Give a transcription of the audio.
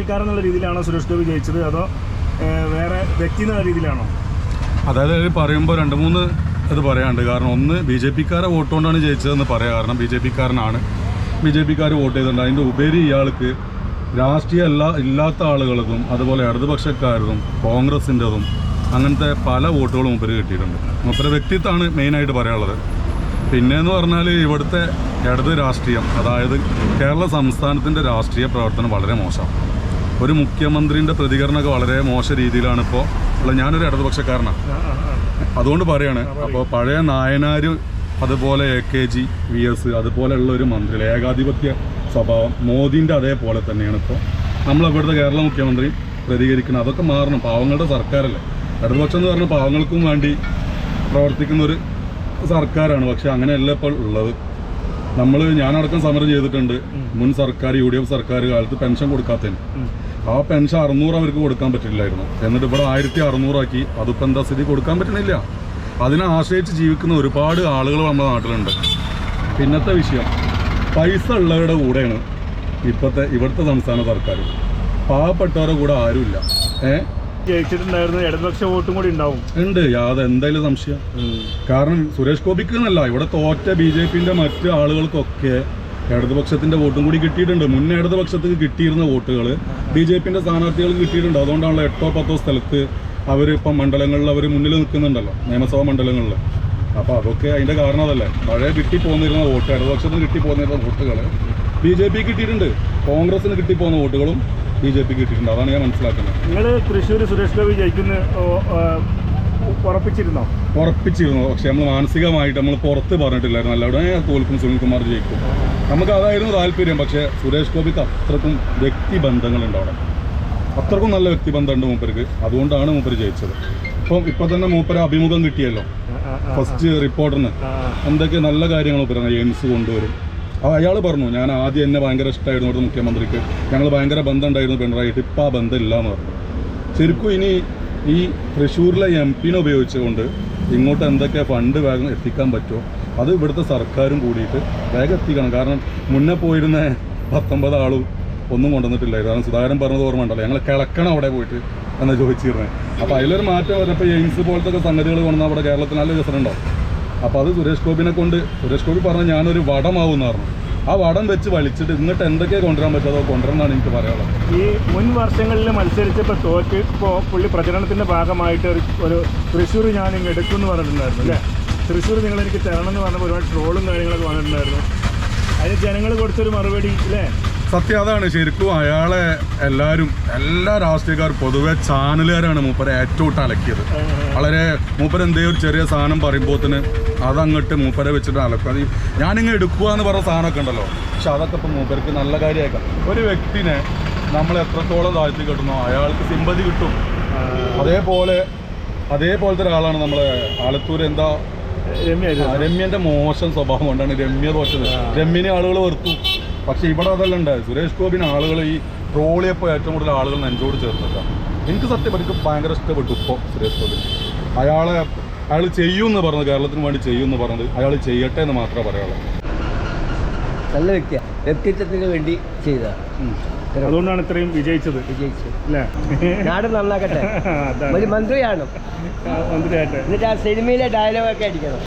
എന്നുള്ള രീതിയിലാണോ സുരേഷ് ഗോപി ജയിച്ചത്? അതോ വേറെ വ്യക്തി എന്നുള്ള രീതിയിലാണോ? അതായത് പറയുമ്പോൾ രണ്ട് മൂന്ന് ഇത് പറയാനുണ്ട്. കാരണം ഒന്ന് ബി ജെ പിക്കാരെ വോട്ട് കൊണ്ടാണ് ജയിച്ചതെന്ന് പറയാം. കാരണം ബി ജെ പിക്കാരനാണ്. ബി ജെ പിക്കാർ വോട്ട് ചെയ്തിട്ടുണ്ട്. അതിന്റെ ഉപരി ഇയാൾക്ക് രാഷ്ട്രീയ എല്ലാ ഇല്ലാത്ത ആളുകളതും അതുപോലെ ഇടതുപക്ഷക്കാരതും കോൺഗ്രസിന്റെതും അങ്ങനത്തെ പല വോട്ടുകളും മുപ്പര് കിട്ടിയിട്ടുണ്ട്. മുപ്പര വ്യക്തിത്വമാണ് മെയിനായിട്ട് പറയാനുള്ളത്. പിന്നെ എന്ന് പറഞ്ഞാൽ ഇവിടുത്തെ ഇടത് രാഷ്ട്രീയം അതായത് കേരള സംസ്ഥാനത്തിന്റെ രാഷ്ട്രീയ പ്രവർത്തനം വളരെ മോശമാണ്. ഒരു മുഖ്യമന്ത്രിന്റെ പ്രതികരണമൊക്കെ വളരെ മോശ രീതിയിലാണ് ഇപ്പോൾ ഉള്ളത്. ഞാനൊരു ഇടതുപക്ഷക്കാരനാണ് അതുകൊണ്ട് പറയാണ് അപ്പോൾ പഴയ നായനാർ അതുപോലെ A K G V S അതുപോലെയുള്ള ഒരു മന്ത്രി ഏകാധിപത്യ സ്വഭാവം മോദിന്റെ അതേപോലെ തന്നെയാണ് ഇപ്പോൾ നമ്മളവിടുത്തെ കേരള മുഖ്യമന്ത്രി പ്രതികരിക്കുന്നത് അതൊക്കെ മാറണം. പാവങ്ങളുടെ സർക്കാരല്ലേ. ഇടതുപക്ഷം എന്ന് പറഞ്ഞാൽ പാവങ്ങൾക്കും വേണ്ടി പ്രവർത്തിക്കുന്ന ഒരു സർക്കാരാണ്. പക്ഷെ അങ്ങനെയല്ല ഇപ്പോൾ ഉള്ളത്. നമ്മൾ ഞാനടക്കം സമരം ചെയ്തിട്ടുണ്ട്. മുൻ സർക്കാർ യു ഡി എഫ് സർക്കാർ കാലത്ത് പെൻഷൻ കൊടുക്കാത്തതിന്. ആ പെൻഷൻ അറുന്നൂറ് അവർക്ക് കൊടുക്കാൻ പറ്റില്ലായിരുന്നു. എന്നിട്ട് ഇവിടെ ആയിരത്തി അറുന്നൂറാക്കി അതിപ്പോൾ എന്താ സ്ഥിതി? കൊടുക്കാൻ പറ്റണില്ല. അതിനെ ആശ്രയിച്ച് ജീവിക്കുന്ന ഒരുപാട് ആളുകൾ നമ്മുടെ നാട്ടിലുണ്ട്. പിന്നത്തെ വിഷയം. പൈസ ഉള്ളവരുടെ കൂടെയാണ് ഇപ്പോഴത്തെ ഇവിടുത്തെ സംസ്ഥാന സർക്കാർ. പാവപ്പെട്ടവരുടെ കൂടെ ആരുമില്ല. ഏ? ജയിച്ചിട്ടുണ്ടായിരുന്ന. ഇടതുപക്ഷ വോട്ടും കൂടി ഉണ്ടാവും. ഉണ്ട്. അതെന്തായാലും സംശയം. കാരണം സുരേഷ് ഗോപിക്ക് എന്നല്ല ഇവിടെ തോറ്റ ബി ജെ പിന്റെ മറ്റ് ആളുകൾക്കൊക്കെ ഇടതുപക്ഷത്തിന്റെ വോട്ടും കൂടി കിട്ടിയിട്ടുണ്ട്. മുന്നേ ഇടതുപക്ഷത്തിന് കിട്ടിയിരുന്ന വോട്ടുകൾ ബി ജെ പിന്റെ സ്ഥാനാർത്ഥികൾക്ക് കിട്ടിയിട്ടുണ്ട്. അതുകൊണ്ടാണല്ലോ എട്ടോ പത്തോ സ്ഥലത്ത് അവർ ഇപ്പം മണ്ഡലങ്ങളിൽ അവർ മുന്നിൽ നിൽക്കുന്നുണ്ടല്ലോ. നിയമസഭാ മണ്ഡലങ്ങളിൽ. അപ്പോൾ അതൊക്കെ അതിന്റെ കാരണം അതല്ലേ. പഴയ കിട്ടി പോന്നിരുന്ന വോട്ട് ഇടതുപക്ഷത്തിന് കിട്ടി പോന്നിരുന്ന വോട്ടുകൾ ബി ജെ പി കിട്ടിയിട്ടുണ്ട്. കോൺഗ്രസിന് കിട്ടി പോകുന്ന വോട്ടുകളും ബി ജെ പി കിട്ടിയിട്ടുണ്ട്. അതാണ് ഞാൻ മനസ്സിലാക്കുന്നത്. നിങ്ങൾ തൃശ്ശൂർ സുരേഷ് ഗോപി ജയിക്കുന്ന ഉറപ്പിച്ചിരുന്നോ? ഉറപ്പിച്ചിരുന്നു. പക്ഷെ നമ്മൾ മാനസികമായിട്ട് നമ്മൾ പുറത്ത് പറഞ്ഞിട്ടില്ലായിരുന്നു. എല്ലാവരും "ഏ, തോൽക്കും സുനിൽകുമാർ ജയിക്കും. നമുക്ക് അതായിരുന്നു താല്പര്യം. പക്ഷെ സുരേഷ് ഗോപിക്ക് അത്രക്കും വ്യക്തിബന്ധങ്ങളുണ്ട് അവിടെ. അത്രക്കും നല്ല വ്യക്തിബന്ധമുണ്ട് മൂപ്പർക്ക്. അതുകൊണ്ടാണ് മൂപ്പർ ജയിച്ചത്. ഇപ്പം ഇപ്പൊ തന്നെ മൂപ്പര അഭിമുഖം കിട്ടിയല്ലോ. ഫസ്റ്റ് റിപ്പോർട്ടറിന്. എന്തൊക്കെ നല്ല കാര്യങ്ങൾ മൂപ്പര എയിംസ് കൊണ്ടുവരും. അയാൾ പറഞ്ഞു ഞാൻ ആദ്യം എന്നെ ഭയങ്കര ഇഷ്ടമായിരുന്നു ഇവിടുത്തെ മുഖ്യമന്ത്രിക്ക്. ഞങ്ങൾ ഭയങ്കര ബന്ധം ഉണ്ടായിരുന്നു പിണറായിട്ട് ഇപ്പം ആ ബന്ധം ഇല്ല എന്ന് പറഞ്ഞു. ശരിക്കും ഇനി ഈ തൃശ്ശൂരിലെ എം പിനെ ഉപയോഗിച്ചുകൊണ്ട് ഇങ്ങോട്ട് എന്തൊക്കെ ഫണ്ട് വേഗം എത്തിക്കാൻ പറ്റുമോ അത് ഇവിടുത്തെ സർക്കാരും കൂടിയിട്ട് വേഗം എത്തിക്കണം. കാരണം മുന്നേ പോയിരുന്ന പത്തൊമ്പത് ആളും ഒന്നും കൊണ്ടുവന്നിട്ടില്ലായിരുന്നു. കാരണം സുധാകരൻ പറഞ്ഞത് ഓർമ്മ ഉണ്ടല്ലോ ഞങ്ങൾ കിളക്കണം അവിടെ പോയിട്ട് എന്നാൽ ചോദിച്ചിരുന്നത് അപ്പോൾ അതിലൊരു മാറ്റം വരപ്പോൾ എയിംസ് പോലത്തെ സംഗതികൾ കൊണ്ടുവന്നാൽ അവിടെ കേരളത്തിൽ നല്ല രസമുണ്ടാവും അപ്പോൾ അത് സുരേഷ് ഗോപിനെ കൊണ്ട് സുരേഷ് ഗോപി പറഞ്ഞ ഞാനൊരു വടമാവും എന്ന് പറഞ്ഞു. ആ വടം വെച്ച് വലിച്ചിട്ട് ഇങ്ങോട്ട് എന്തൊക്കെ കൊണ്ടുവരാൻ പറ്റുമോ കൊണ്ടുവരണമെന്നാണ് എനിക്ക് പറയാനുള്ളത്. ഈ മുൻ വർഷങ്ങളിൽ മത്സരിച്ചപ്പോൾ തോറ്റ് ഇപ്പോൾ പുള്ളി പ്രചരണത്തിന്റെ ഭാഗമായിട്ട് ഒരു തൃശ്ശൂർ ഞാൻ ഇങ്ങ് എടുക്കും എന്ന് പറഞ്ഞിട്ടുണ്ടായിരുന്നു അല്ലേ? തൃശ്ശൂർ നിങ്ങൾ എനിക്ക് തരണം എന്ന് പറഞ്ഞപ്പോൾ ഒരുപാട് ട്രോളും കാര്യങ്ങളൊക്കെ വന്നിട്ടുണ്ടായിരുന്നു. അതിന് ജനങ്ങൾ കൊടുത്തൊരു മറുപടി അല്ലേ? സത്യം അതാണ് ശരിക്കും അയാളെ എല്ലാവരും എല്ലാ രാഷ്ട്രീയക്കാരും പൊതുവെ ചാനലുകാരാണ് മൂപ്പരെ ഏറ്റവും ഇട്ട് അലക്കിയത്. വളരെ മൂപ്പര് എന്തേ ഒരു ചെറിയ സാധനം പറയുമ്പോൾ തന്നെ അതങ്ങോട്ട് മൂപ്പരെ വെച്ചിട്ട് അലക്കും. അത് ഞാനിങ്ങനെ ഞാനിങ്ങ് എടുക്കുക എന്ന് പറഞ്ഞ സാധനമൊക്കെ ഉണ്ടല്ലോ. പക്ഷെ അതൊക്കെ ഇപ്പം മൂപ്പർക്ക് നല്ല കാര്യമാക്കാം ഒരു വ്യക്തിനെ നമ്മൾ എത്രത്തോളം താഴ്ത്തി കിട്ടുന്നോ അയാൾക്ക് സിമ്പതി കിട്ടും. അതേപോലെ അതേപോലത്തെ ഒരാളാണ് നമ്മളെ ആലത്തൂർ എന്താ രമ്യ രമ്യന്റെ മോശം സ്വഭാവം കൊണ്ടാണ് രമ്യ തോറ്റത്. രമ്യനെ ആളുകൾ വെറുത്തു. പക്ഷെ ഇവിടെ അതല്ല ഉണ്ടായത് സുരേഷ് ഗോപിന് ആളുകൾ ഈ ട്രോളിയപ്പോൾ ഏറ്റവും കൂടുതൽ ആളുകൾ നെഞ്ചോട് ചേർത്തില്ല എനിക്ക് സത്യം എനിക്ക് ഭയങ്കര ഇഷ്ടപ്പെട്ടു ഇപ്പോൾ സുരേഷ് ഗോപി. അയാളെ അയാൾ ചെയ്യുമെന്ന് പറഞ്ഞത് കേരളത്തിന് വേണ്ടി ചെയ്യുമെന്ന് പറഞ്ഞത് അയാൾ ചെയ്യട്ടെ എന്ന് മാത്രമേ പറയുള്ളൂ നല്ല വ്യക്തിയാണ് വ്യക്തിത്വത്തിന് വേണ്ടി ചെയ്തതാണ് അതുകൊണ്ടാണ് ഇത്രയും വിജയിച്ചത്. വിജയിച്ചു. അല്ലേ? നാട് നന്നാക്കട്ടെ. ഒരു മന്ത്രിയാണ്? മന്ത്രിയായിട്ട് എന്നിട്ട് ആ സിനിമയിലെ ഡയലോഗൊക്കെ അടിക്കണം.